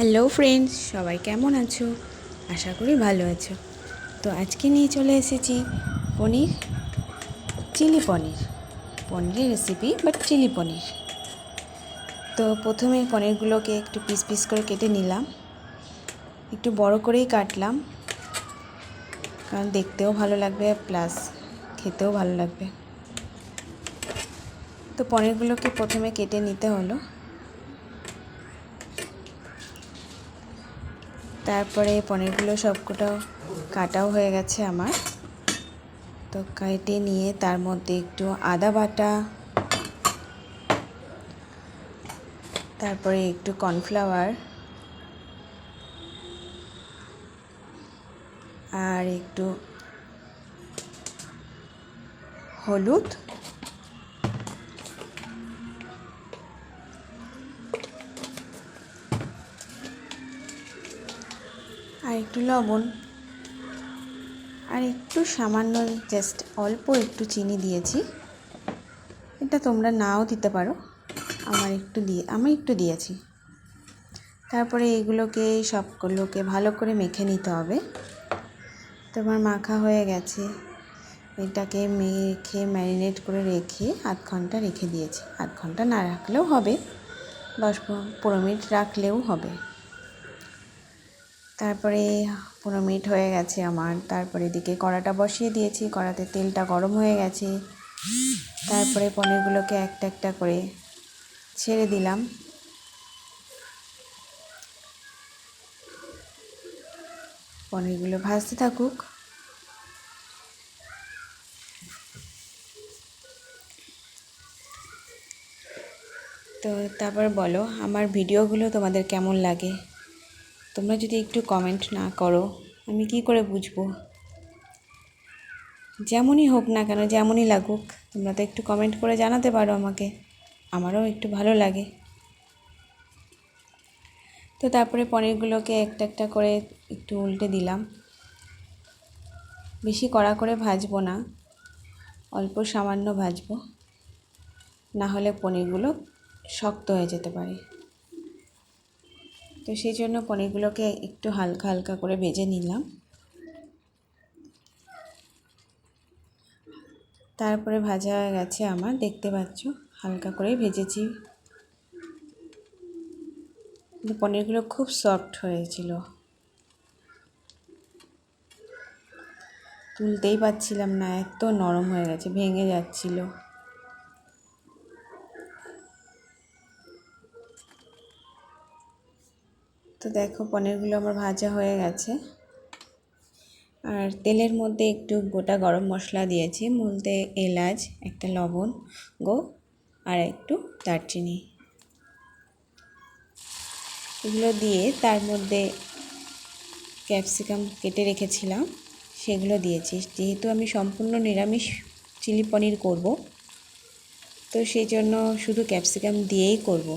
Hello friends, সবাই কেমন আছো? আশা করি ভালো আছো। তো আজকে নিয়ে চলে এসেছি পনির, চিলি পনির। পনিরের রেসিপি বাট চিলি পনির। তো প্রথমে পনিরগুলোকে একটু পিস পিস করে কেটে নিলাম। একটু বড় করেই কাটলাম। কারণ দেখতেও ভালো লাগবে প্লাস খেতেও ভালো লাগবে। তো পনিরগুলোকে প্রথমে কেটে নিতে হলো। তারপরে পনিরগুলো সবকটাও কাটাও হয়ে গেছে আমার। তো কেটে নিয়ে তার মধ্যে একটু আদা বাটা, তারপরে একটু কর্নফ্লাওয়ার আর একটু হলুদ। আর একটু লবণ। আর একটু সামান্য জাস্ট অল্প একটু চিনি দিয়েছি। এটা তোমরা নাও দিতে পারো। আমার একটু দিয়ে, আমি একটু দিয়েছি। তারপরে এগুলোকে, সবগুলোকে ভালো করে মেখে নিতে হবে। তোমার মাখা হয়ে গেছে। এটাকে মেখে ম্যারিনেট করে রেখে আধ ঘণ্টা রেখে দিয়েছি। আধ ঘণ্টা না রাখলেও হবে। দশ পনেরো মিনিট রাখলেও হবে। তারপরে পনেরো মিনিট হয়ে গেছে আমার। তারপরে এদিকে কড়াটা বসিয়ে দিয়েছি, কড়াতে তেলটা গরম হয়ে গেছে। তারপরে পনিরগুলোকে একটা একটা করে ছেড়ে দিলাম। পনিরগুলো ভাজতে থাকুক। তো তারপর বলো, আমার ভিডিওগুলো তোমাদের কেমন লাগে? তোমরা যদি একটু কমেন্ট না করো, আমি কি করে বুঝব? যেমনই হোক না কেন, যেমনই লাগুক, তোমরা তো একটু কমেন্ট করে জানাতে পারো আমাকে। আমারও একটু ভালো লাগে। তো তারপরে পনিরগুলোকে একটা একটা করে একটু উল্টে দিলাম। বেশি কড়া করে ভাজবো না, অল্প সামান্য ভাজবো। না হলে পনিরগুলো শক্ত হয়ে যেতে পারে। তো সেই জন্য পনিরগুলোকে একটু হালকা হালকা করে ভেজে নিলাম। তারপরে ভাজা হয়ে গেছে আমার, দেখতে পাচ্ছ? হালকা করেই ভেজেছি। পনিরগুলো খুব সফট হয়েছিল। তুলতেই পারছিলাম না, এত নরম হয়ে গেছে, ভেঙে যাচ্ছিল। দেখো পনিরগুলো আমার ভাজা হয়ে গেছে। আর তেলের মধ্যে একটু গোটা গরম মশলা দিয়েছি বলতে এলাচ, একটা লবণ, গো, আর একটু দারচিনি। এগুলো দিয়ে তার মধ্যে ক্যাপসিকাম কেটে রেখেছিলাম, সেগুলো দিয়েছি। যেহেতু আমি সম্পূর্ণ নিরামিষ চিলি পনির করব, তো সেই জন্য শুধু ক্যাপসিকাম দিয়েই করব।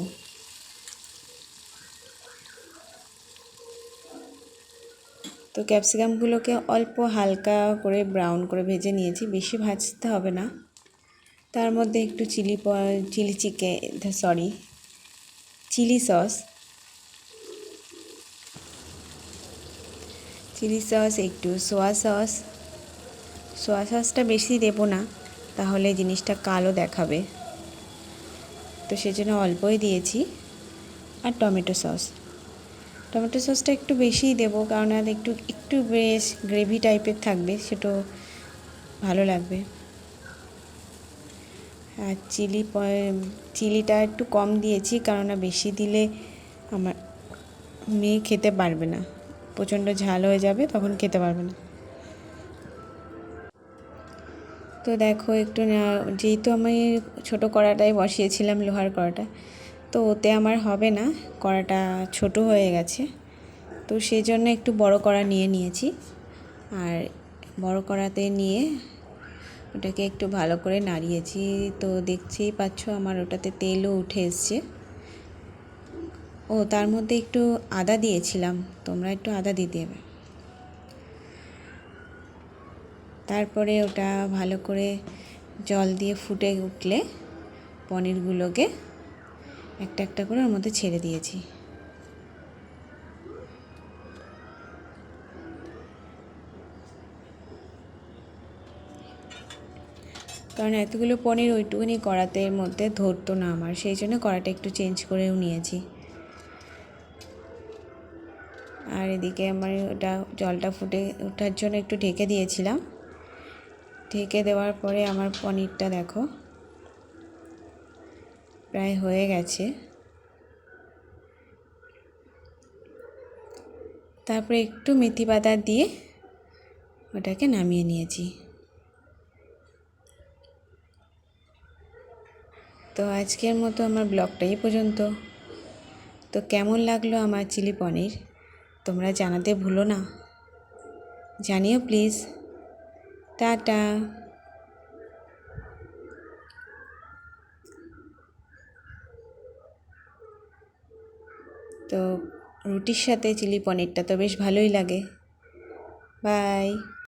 তো ক্যাপসিকামগুলোকে অল্প হালকা করে ব্রাউন করে ভেজে নিয়েছি, বেশি ভাজতে হবে না। তার মধ্যে একটু চিলি প, chilli chicken, sorry, chilli sauce. Chilli sauce, একটু সোয়া সস। সোয়া সসটা বেশি দেবো না, তাহলে জিনিসটা কালো দেখাবে। তো সেজন্য অল্পই দিয়েছি। আর টমেটো সস। টমেটো সসটা একটু বেশিই দেবো, কারণ আর একটু একটু বেশ গ্রেভি টাইপের থাকবে, সেটাও ভালো লাগবে। আর চিলি চিলিটা একটু কম দিয়েছি, কারণ বেশি দিলে আমার মেয়ে খেতে পারবে না। প্রচণ্ড ঝাল হয়ে যাবে, তখন খেতে পারবে না। তো দেখো, একটু যেহেতু আমি ছোটো কড়াটাই বসিয়েছিলাম, লোহার কড়াটা তো ওতে আমার হবে না কড়াটা ছোট হয়ে গেছে। তো সেই জন্য একটু বড় কড়া নিয়ে নিয়েছি। আর বড় কড়াতে নিয়ে ওটাকে একটু ভালো করে নাড়িয়েছি। তো দেখছেই পাচ্ছ আমার ওটাতে তেলও উঠে এসছে। ও, তার মধ্যে একটু আদা দিয়েছিলাম, তোমরা একটু আদা দিয়ে দেবে। তারপরে ওটা ভালো করে জল দিয়ে ফুটে উঠলে পনিরগুলোকে একটা একটা করে ওর মধ্যে ছেড়ে দিয়েছি। কারণ এতগুলো পনির ওইটুকুনি কড়াতে মধ্যে ধরতো না আমার, সেই জন্য কড়াটা একটু চেঞ্জ করেও নিয়েছি। আর এদিকে আমার ওটা জলটা ফুটে ওঠার জন্য একটু ঢেকে দিয়েছিলাম। ঢেকে দেওয়ার পরে আমার পনিরটা দেখো। প্রায় হয়ে গেছে। তারপরে একটু মেথি পাতা দিয়ে ওটাকে নামিয়ে নিয়েছি। তো আজকের মতো আমার ব্লগটা এই পর্যন্ত। তো কেমন লাগল আমার চিলি পনির? তোমরা জানাতে ভুলো না। জানিও প্লিজ। টাটা। তো রুটির সাথে চিলি পনিরটা তো বেশ ভালোই লাগে। বাই।